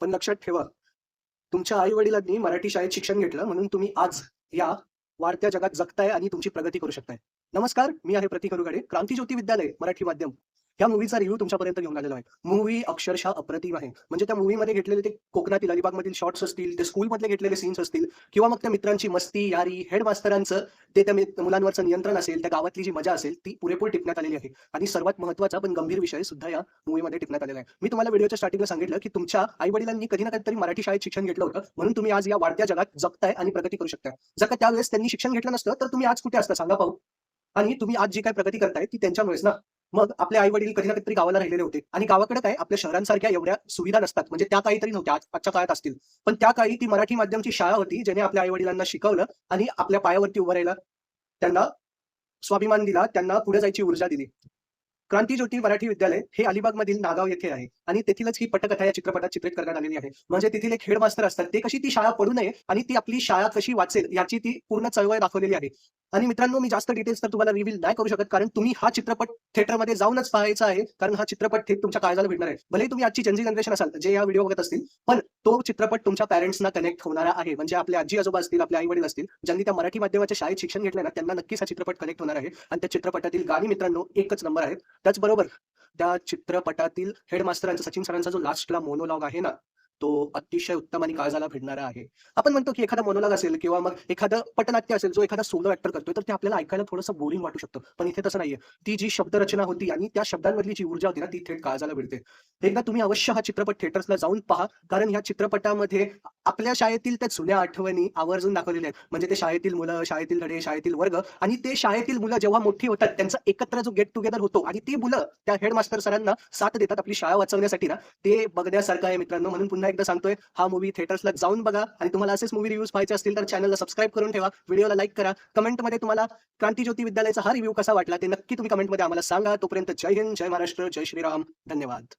पण लक्षात ठेवा तुमच्या आई वडिलांनी मराठी शाळेत शिक्षण घेतलं म्हणून तुम्ही आज या वाढत्या जगात जगताय आणि तुमची प्रगती करू शकताय. नमस्कार मी आहे प्रतीक अरुगाडे क्रांतीज्योती विद्यालय मराठी माध्यम. या मूवीचा रिव्ह्यू तुमच्यापर्यंत घेऊन आलेलो आहे. मूवी अक्षरशः अप्रतिम आहे. म्हणजे त्या मूवीमध्ये घेतलेले ते कोकणातील अलिबागमधील शॉर्ट्स असतील ते स्कूलमधले घेतलेले सीन्स असतील किंवा मग त्या मित्रांची मस्ती यारी हेडमास्तरांचं ते त्या मुलांवरचं नियंत्रण असेल त्या गावातली जी मजा असेल ती पुरेपूर टिपण्यात आलेली आहे. आणि सर्वात महत्त्वाचा पण गंभीर विषय सुद्धा या मूवीमध्ये टिपण्यात आलेला आहे. मी तुम्हाला व्हिडिओच्या स्टार्टिंगला सांगितलं की तुमच्या आई वडिलांनी कधी ना कधीतरी मराठी शाळेत शिक्षण घेतलं होतं. म्हणून तुम्ही आज या वाढत्या जगात जगताय आणि प्रगती करू शकताय. जर का त्यावेळेस त्यांनी शिक्षण घेतलं नसतं तर तुम्ही आज कुठे असता? सांगा पाहू. आणि तुम्ही आज जी काय प्रगती करताय ती त्यांच्यामुळेच ना? मग आपले आई वडील कधी ना कधीतरी गावाला राहिलेले होते. आणि गावाकडे काय आपल्या शहरांसारख्या एवढ्या सुविधा नसतात. म्हणजे त्या काही तरी नव्हत्या आजच्या काळात असतील. पण त्या काळी ती मराठी माध्यमची शाळा होती ज्याने आपल्या आई वडिलांना शिकवलं आणि आपल्या पायावरती उभं राहिलं. त्यांना स्वाभिमान दिला त्यांना पुढे जायची ऊर्जा दिली. क्रांतीज्योती मराठी विद्यालय हे अलिबागमधील नागाव येथे आहे. आणि तेथीलच ही पटकथा या चित्रपटात चित्रित करण्यात आलेली आहे. म्हणजे तेथील एक हेडमास्टर असतात. ते कशी ती शाळा पडू नये आणि ती आपली शाळा कशी वाचेल याची ती पूर्ण चळवळ दाखवलेली आहे. आणि मित्रांनो मी जास्त डिटेल्स तर तुम्हाला रिव्हील नाही करू शकत कारण तुम्ही हा चित्रपट थिएटरमध्ये जाऊनच पाहायचा आहे कारण हा चित्रपट थेट तुमच्या काळजाला भेटणार आहे. भले तुम्ही आजची जनजी जनरेशन असाल जे या व्हिडिओ बघत असतील पण तो चित्रपट तुमच्या पॅरेंट्सना कनेक्ट होणारा आहे. म्हणजे आपले आजी आजोबा असतील आपले आई वडील असतील ज्यांनी त्या मराठी माध्यमाच्या शाळेत शिक्षण घेतलं ना त्यांना नक्कीच हा चित्रपट कनेक्ट होणार आहे. आणि त्या चित्रपटातील गाणी मित्रांनो एकच नंबर आहेत. त्याचबरोबर त्या चित्रपटातील हेडमास्टरांचा सचिन सरांचा जो लास्टला मोनोलॉग आहे ना तो अतिशय उत्तम आणि काळजाला भिडणारा आहे. आपण म्हणतो की एखादा मोनोलॉग असेल किंवा मग एखादं पटनाट्य असेल जो एखादा सोलो ऍक्टर करतोय तर ते आपल्याला ऐकायला थोडंसं बोरिंग वाटू शकतं. पण इथे तसं नाहीये. ती जी शब्दरचना होती आणि त्या शब्दांमधली जी ऊर्जा होती ना ती थेट काळजाला भिडते. एकदा तुम्ही अवश्य हा चित्रपट थिएटर्सला जाऊन पहा कारण ह्या चित्रपटामध्ये आपल्या शाळेतील त्या जुन्या आठवणी आवर्जून दाखवलेल्या आहेत. म्हणजे ते शाळेतील मुलं शाळेतील धडे शाळेतील वर्ग आणि ते शाळेतील मुलं जेव्हा मोठी होतात त्यांचा एकत्र जो गेट टुगेदर होतो आणि ती मुलं त्या हेडमास्टर सरांना साथ देतात आपली शाळा वाचवण्यासाठी ना ते बघण्यासारखं आहे मित्रांनो. म्हणून पुन्हा एकदा सांगतोय हा मूवी थिएटर्सला जाऊन बघा. आणि तुम्हाला असेच मूवी रिव्ह्यूज पाहायचे असतील तर चॅनलला सबस्क्राईब करून ठेवा. व्हिडिओला लाईक करा. कमेंटमध्ये तुम्हाला क्रांतीज्योती विद्यालयाचा हा रिव्ह्यू कसा वाटला ते नक्की तुम्ही कमेंटमध्ये आम्हाला सांगा. तोपर्यंत जय हिंद जय महाराष्ट्र जय श्रीराम. धन्यवाद.